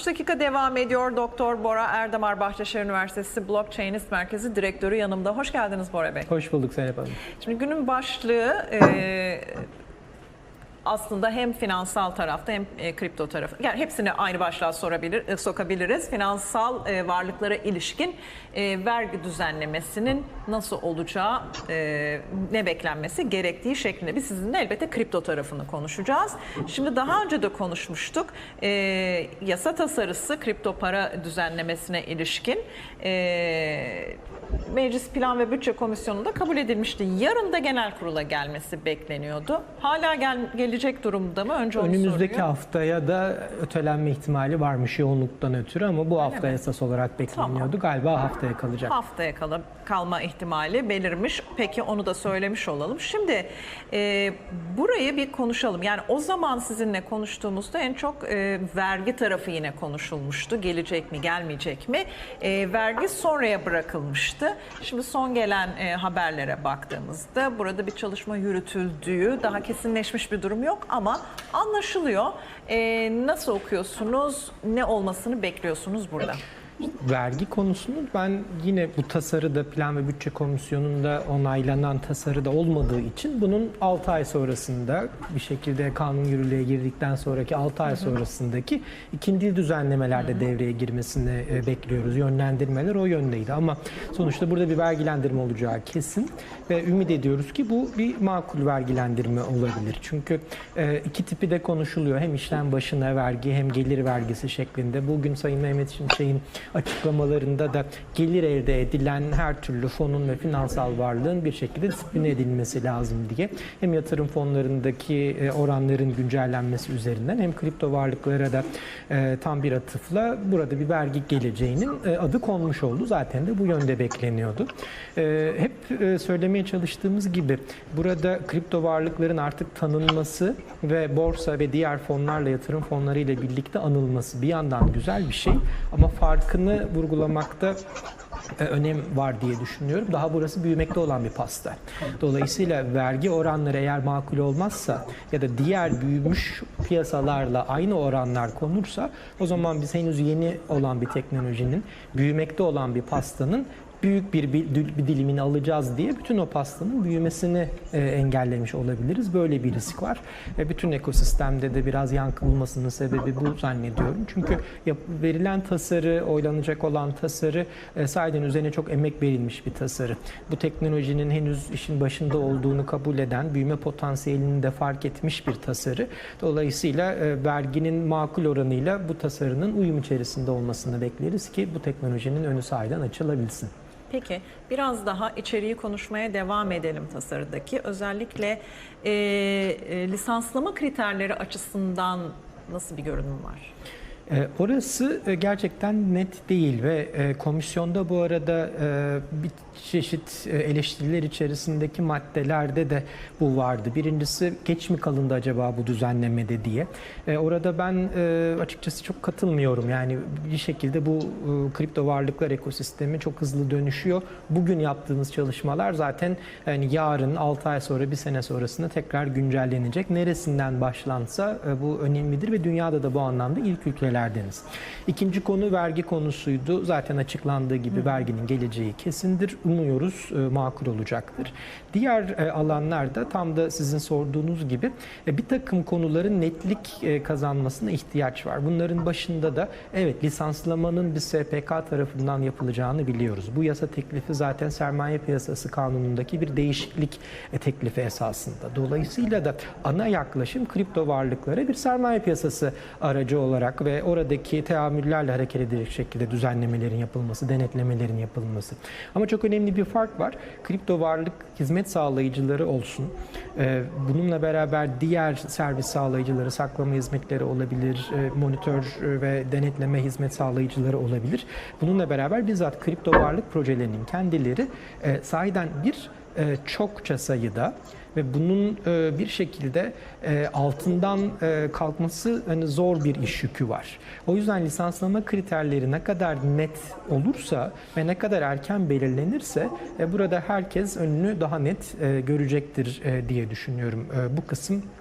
60 dakika devam ediyor. Doktor Bora Erdemar Bahçeşehir Üniversitesi Blockchainist Merkezi Direktörü yanımda. Hoş geldiniz Bora Bey. Hoş bulduk Zeynep Hanım. Şimdi günün başlığı e, aslında hem finansal tarafta hem e, kripto tarafı. Yani hepsini aynı başlığa sorabilir, e, sokabiliriz. Finansal e, varlıklara ilişkin e, vergi düzenlemesinin nasıl olacağı, e, ne beklenmesi gerektiği şeklinde. Biz sizinle elbette kripto tarafını konuşacağız. Şimdi daha önce de konuşmuştuk. E, yasa tasarısı kripto para düzenlemesine ilişkin e, Meclis Plan ve Bütçe Komisyonu'nda kabul edilmişti. Yarın da genel kurula gelmesi bekleniyordu. Hala gel, gelecek durumda mı? Önce onu Önümüzdeki soruyor. haftaya da ötelenme ihtimali varmış yoğunluktan ötürü ama bu hafta mi? esas olarak bekleniyordu. Galiba haftaya kalacak. Haftaya kala, kalma ihtimali belirmiş. Peki onu da söylemiş olalım. Şimdi e, burayı bir konuşalım. Yani o zaman sizinle konuştuğumuzda en çok e, vergi tarafı yine konuşulmuştu. Gelecek mi gelmeyecek mi? E, vergi sonraya bırakılmıştı. Şimdi son gelen e, haberlere baktığımızda burada bir çalışma yürütüldüğü daha kesinleşmiş bir durum yok ama anlaşılıyor. E, nasıl okuyorsunuz? Ne olmasını bekliyorsunuz burada? Vergi konusunu ben yine bu tasarıda Plan ve Bütçe Komisyonu'nda onaylanan tasarıda olmadığı için bunun 6 ay sonrasında bir şekilde kanun yürürlüğe girdikten sonraki 6 ay sonrasındaki ikinci düzenlemelerde devreye girmesini e, bekliyoruz. Yönlendirmeler o yöndeydi ama sonuçta burada bir vergilendirme olacağı kesin ve ümit ediyoruz ki bu bir makul vergilendirme olabilir. Çünkü e, iki tipi de konuşuluyor. Hem işlem başına vergi hem gelir vergisi şeklinde. Bugün Sayın Mehmet Şimşek'in açıklamalarında da gelir elde edilen her türlü fonun ve finansal varlığın bir şekilde disipline edilmesi lazım diye hem yatırım fonlarındaki e, oranların güncellenmesi üzerinden hem kripto varlıklara da e, tam bir atıfla burada bir vergi geleceğinin e, adı konmuş oldu. Zaten de bu yönde bekleniyordu. Hep söylemeye çalıştığımız gibi burada kripto varlıkların artık tanınması ve borsa ve diğer fonlarla yatırım fonları ile birlikte anılması bir yandan güzel bir şey ama farkını vurgulamakta e, önem var diye düşünüyorum. Daha burası büyümekte olan bir pasta. Dolayısıyla vergi oranları eğer makul olmazsa ya da diğer büyümüş piyasalarla aynı oranlar konursa o zaman biz henüz yeni olan bir teknolojinin büyümekte olan bir pastanın büyük bir, bir, dilimini alacağız diye bütün o pastanın büyümesini e, engellemiş olabiliriz. Böyle bir risk var. E, bütün ekosistemde de biraz yankı bulmasının sebebi bu zannediyorum. Çünkü verilen tasarı, oylanacak olan tasarı e, sahiden üzerine çok emek verilmiş bir tasarı. Bu teknolojinin henüz işin başında olduğunu kabul eden, büyüme potansiyelini de fark etmiş bir tasarı. Dolayısıyla e, verginin makul oranıyla bu tasarının uyum içerisinde olmasını bekleriz ki bu teknolojinin önü sahiden açılabilsin. Peki biraz daha içeriği konuşmaya devam edelim tasarıdaki. Özellikle e, e, lisanslama kriterleri açısından nasıl bir görünüm var? E, Orası e, gerçekten net değil ve e, komisyonda bu arada e, bir çeşit eleştiriler içerisindeki maddelerde de bu vardı. Birincisi geç mi kalındı acaba bu düzenlemede diye. Orada ben açıkçası çok katılmıyorum. Yani bir şekilde bu kripto varlıklar ekosistemi çok hızlı dönüşüyor. Bugün yaptığımız çalışmalar zaten yani yarın 6 ay sonra bir sene sonrasında tekrar güncellenecek. Neresinden başlansa bu önemlidir ve dünyada da bu anlamda ilk ülkelerdeniz. İkinci konu vergi konusuydu. Zaten açıklandığı gibi verginin geleceği kesindir. Umuyoruz e, makul olacaktır. Diğer e, alanlarda tam da sizin sorduğunuz gibi e, bir takım konuların netlik kazanmasına ihtiyaç var. Bunların başında da evet lisanslamanın bir SPK tarafından yapılacağını biliyoruz. Bu yasa teklifi zaten sermaye piyasası kanunundaki bir değişiklik teklifi esasında. Dolayısıyla da ana yaklaşım kripto varlıklara bir sermaye piyasası aracı olarak ve oradaki teamüllerle hareket edecek şekilde düzenlemelerin yapılması, denetlemelerin yapılması. Ama çok önemli bir fark var. Kripto varlık hizmet sağlayıcıları olsun. Ee, Bununla beraber diğer servis sağlayıcıları, saklama hizmetleri olabilir, e, monitör e, ve denetleme hizmet sağlayıcıları olabilir. Bununla beraber bizzat kripto varlık projelerinin kendileri e, sahiden bir e, çokça sayıda ve bunun e, bir şekilde e, altından e, kalkması hani zor bir iş yükü var. O yüzden lisanslama kriterleri ne kadar net olursa ve ne kadar erken belirlenirse e, burada herkes önünü daha net e, görecektir e, diye düşünüyorum. E, bu kısım e,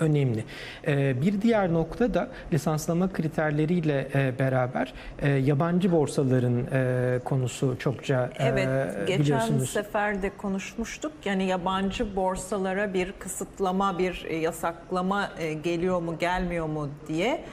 önemli. E, Bir diğer nokta da lisanslama kriterleriyle e, beraber e, yabancı borsaların e, konusu çokça Evet, geçen biliyorsunuz. sefer de konuşmuştuk. Yani yabancı borsalara bir kısıtlama, bir yasaklama geliyor mu, gelmiyor mu diye.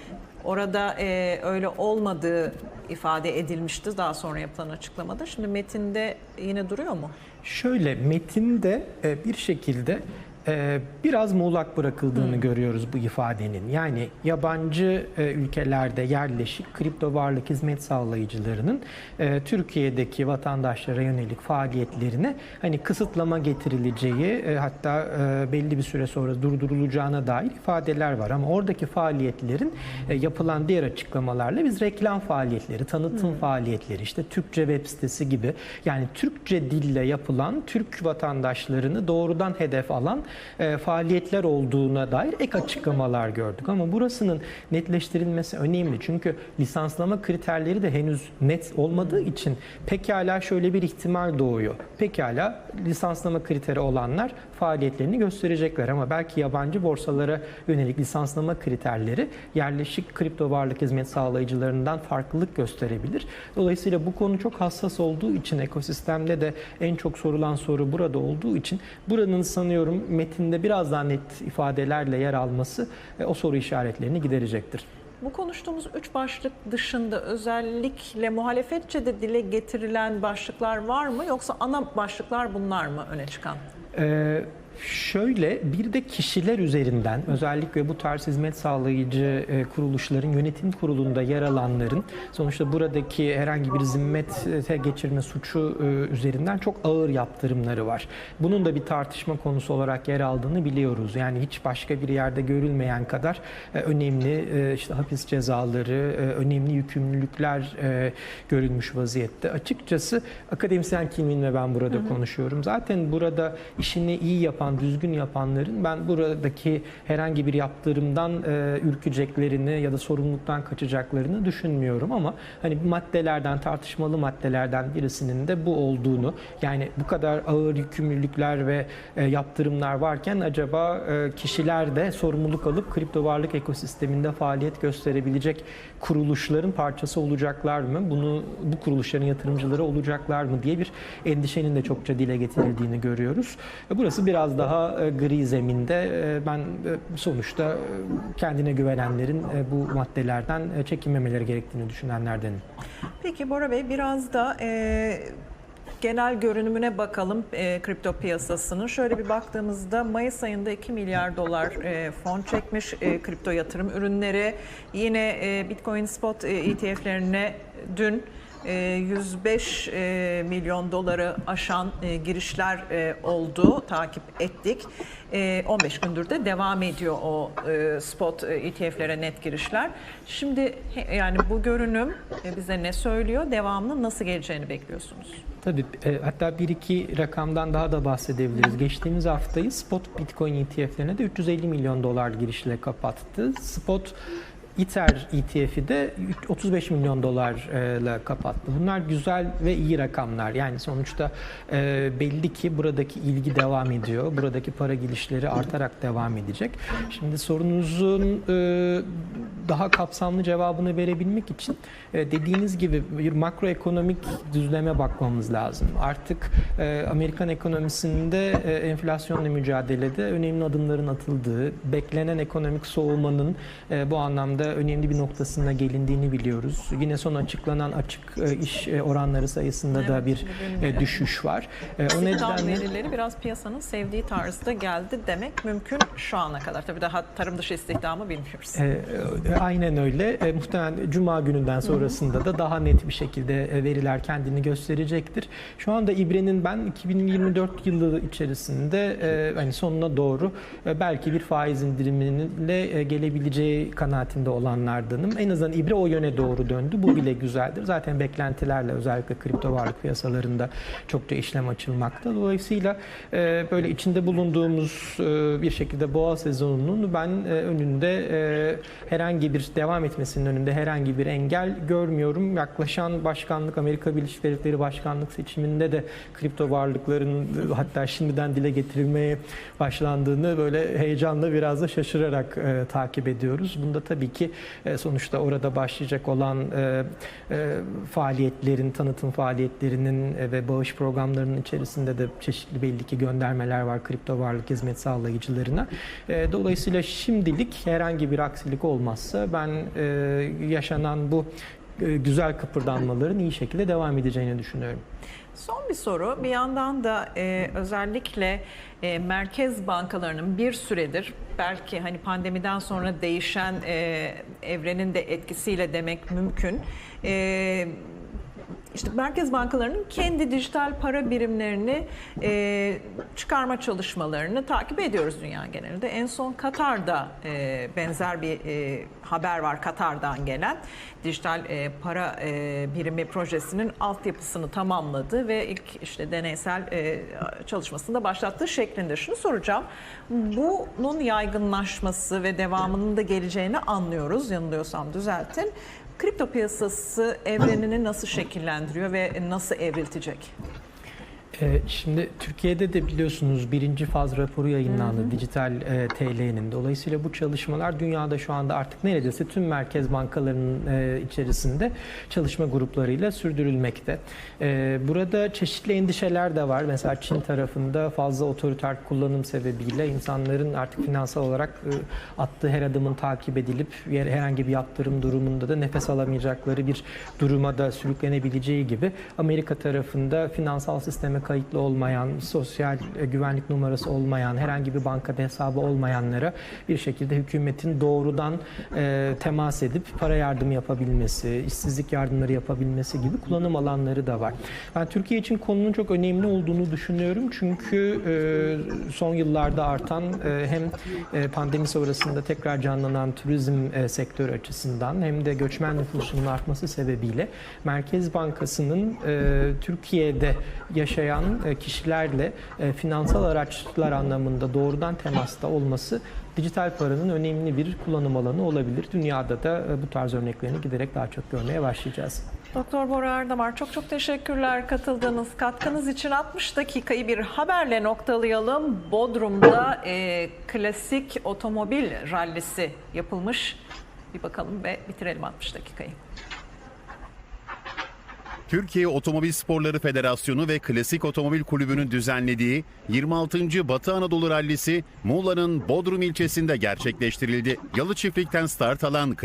Orada e, öyle olmadığı ifade edilmişti daha sonra yapılan açıklamada. Şimdi metinde yine duruyor mu? Şöyle metinde bir şekilde e, biraz muğlak bırakıldığını görüyoruz bu ifadenin. Yani yabancı e, ülkelerde yerleşik kripto varlık hizmet sağlayıcılarının e, Türkiye'deki vatandaşlara yönelik faaliyetlerine hani kısıtlama getirileceği e, hatta e, belli bir süre sonra durdurulacağına dair ifadeler var. Ama oradaki faaliyetlerin e, yapılan diğer açıklamalarla biz reklam faaliyetleri, tanıtım faaliyetleri, işte Türkçe web sitesi gibi yani Türkçe dille yapılan Türk vatandaşlarını doğrudan hedef alan e, faaliyetler olduğuna dair ek açıklamalar gördük. Ama burasının netleştirilmesi önemli. Çünkü lisanslama kriterleri de henüz net olmadığı için pekala şöyle bir ihtimal doğuyor. Pekala lisanslama kriteri olanlar faaliyetlerini gösterecekler ama belki yabancı borsalara yönelik lisanslama kriterleri yerleşik kripto varlık hizmet sağlayıcılarından farklılık gösterebilir. Dolayısıyla bu konu çok hassas olduğu için ekosistemde de en çok sorulan soru burada olduğu için buranın sanıyorum metinde biraz daha net ifadelerle yer alması e, o soru işaretlerini giderecektir. Bu konuştuğumuz üç başlık dışında özellikle muhalefetçe de dile getirilen başlıklar var mı? Yoksa ana başlıklar bunlar mı öne çıkan? Ee, şöyle bir de kişiler üzerinden özellikle bu tarz hizmet sağlayıcı e, kuruluşların yönetim kurulunda yer alanların sonuçta buradaki herhangi bir zimmete geçirme suçu e, üzerinden çok ağır yaptırımları var. Bunun da bir tartışma konusu olarak yer aldığını biliyoruz. Yani hiç başka bir yerde görülmeyen kadar e, önemli işte hapis cezaları, önemli yükümlülükler görülmüş vaziyette. Açıkçası akademisyen kimliğimle ben burada konuşuyorum. Zaten burada işini iyi yapan, düzgün yapanların ben buradaki herhangi bir yaptırımdan e, ürkeceklerini ya da sorumluluktan kaçacaklarını düşünmüyorum ama hani maddelerden, tartışmalı maddelerden birisinin de bu olduğunu yani bu kadar ağır yükümlülükler ve e, yaptırımlar varken acaba e, kişiler de sorumluluk alıp kripto varlık ekosisteminde faaliyet gösterebilecek kuruluşların parçası olacaklar mı? Bunu bu kuruluşların yatırımcıları olacaklar mı diye bir endişenin de çokça dile getirildiğini görüyoruz. E, Burası biraz daha e, gri zeminde. E, Ben e, sonuçta kendine güvenenlerin bu maddelerden çekinmemeleri gerektiğini düşünenlerdenim. Peki Bora Bey biraz da e, genel görünümüne bakalım e, kripto piyasasının. Şöyle bir baktığımızda Mayıs ayında 2 milyar dolar e, fon çekmiş e, kripto yatırım ürünleri. Yine e, Bitcoin spot e, ETF'lerine dün 105 e, milyon doları aşan e, girişler e, oldu, takip ettik. E, 15 gündür de devam ediyor o spot ETF'lere net girişler. Şimdi yani bu görünüm bize ne söylüyor? Devamlı nasıl geleceğini bekliyorsunuz? Tabii hatta bir iki rakamdan daha da bahsedebiliriz. Geçtiğimiz haftayı spot Bitcoin ETF'lerine de 350 milyon dolar girişle kapattı. Spot Ether ETF'i de 35 milyon dolarla kapattı. Bunlar güzel ve iyi rakamlar. Yani sonuçta e, belli ki buradaki ilgi devam ediyor. Buradaki para girişleri artarak devam edecek. Şimdi sorunuzun e, daha kapsamlı cevabını verebilmek için e, dediğiniz gibi bir makroekonomik düzleme bakmamız lazım. Artık Amerikan ekonomisinde enflasyonla mücadelede önemli adımların atıldığı, beklenen ekonomik soğumanın bu anlamda önemli bir noktasına gelindiğini biliyoruz. Yine son açıklanan açık e, iş e, oranları sayısında da Evet, bir bugün e, düşüş var. O nedenle verileri biraz piyasanın sevdiği tarzda geldi demek mümkün şu ana kadar. Tabii daha tarım dışı istihdamı bilmiyoruz. Aynen öyle. Muhtemelen Cuma gününden sonrasında da daha net bir şekilde veriler kendini gösterecektir. Şu anda İBRE'nin ben 2024 yılı içerisinde hani sonuna doğru belki bir faiz indirimine gelebileceği kanaatinde olanlardanım. En azından ibre o yöne doğru döndü. Bu bile güzeldir. Zaten beklentilerle özellikle kripto varlık piyasalarında çokça işlem açılmakta. Dolayısıyla e, böyle içinde bulunduğumuz e, bir şekilde boğa sezonunun ben e, önünde herhangi bir devam etmesinin önünde herhangi bir engel görmüyorum. Yaklaşan başkanlık Amerika Birleşik Devletleri başkanlık seçiminde de kripto varlıkların hatta şimdiden dile getirilmeye başlandığını böyle heyecanla biraz da şaşırarak e, takip ediyoruz. Bunda tabii ki e, sonuçta orada başlayacak olan e, e, faaliyetlerin, tanıtım faaliyetlerinin ve bağış programlarının içerisinde de çeşitli belli ki göndermeler var kripto varlık hizmet sağlayıcılarına. Dolayısıyla şimdilik herhangi bir aksilik olmazsa ben yaşanan bu güzel kıpırdanmaların iyi şekilde devam edeceğini düşünüyorum. Son bir soru. Bir yandan da e, özellikle e, merkez bankalarının bir süredir belki hani pandemiden sonra değişen e, evrenin de etkisiyle demek mümkün. E, işte merkez bankalarının kendi dijital para birimlerini e, çıkarma çalışmalarını takip ediyoruz dünya genelinde. En son Katar'da e, benzer bir e, haber var Katar'dan gelen. Dijital e, para e, birimi projesinin altyapısını tamamladı ve ilk işte deneysel e, çalışmasını da başlattığı şeklinde. Şunu soracağım. Bunun yaygınlaşması ve devamının da geleceğini anlıyoruz. Yanılıyorsam düzeltin. Kripto piyasası evrenini nasıl şekillendiriyor ve nasıl evriltecek? Ee, Şimdi Türkiye'de de biliyorsunuz birinci faz raporu yayınlandı dijital e, TL'nin. Dolayısıyla bu çalışmalar dünyada şu anda artık neredeyse tüm merkez bankalarının e, içerisinde çalışma gruplarıyla sürdürülmekte. E, burada çeşitli endişeler de var. Mesela Çin tarafında fazla otoriter kullanım sebebiyle insanların artık finansal olarak e, attığı her adımın takip edilip herhangi bir yaptırım durumunda da nefes alamayacakları bir duruma da sürüklenebileceği gibi Amerika tarafında finansal sisteme kayıtlı olmayan, sosyal e, güvenlik numarası olmayan, herhangi bir bankada hesabı olmayanlara bir şekilde hükümetin doğrudan e, temas edip para yardımı yapabilmesi, işsizlik yardımları yapabilmesi gibi kullanım alanları da var. Ben Türkiye için konunun çok önemli olduğunu düşünüyorum çünkü e, son yıllarda artan hem pandemi sonrasında tekrar canlanan turizm sektörü açısından hem de göçmen nüfusunun artması sebebiyle Merkez Bankası'nın Türkiye'de yaşayan e, kişilerle e, finansal araçlar anlamında doğrudan temasta olması dijital paranın önemli bir kullanım alanı olabilir. Dünyada da e, bu tarz örneklerini giderek daha çok görmeye başlayacağız. Doktor Bora Erdemar çok çok teşekkürler katıldığınız katkınız için 60 dakikayı bir haberle noktalayalım. Bodrum'da e, klasik otomobil rallisi yapılmış. Bir bakalım ve bitirelim 60 dakikayı. Türkiye Otomobil Sporları Federasyonu ve Klasik Otomobil Kulübü'nün düzenlediği 26. Batı Anadolu Rallisi Muğla'nın Bodrum ilçesinde gerçekleştirildi. Yalı Çiftlik'ten start alan Klasik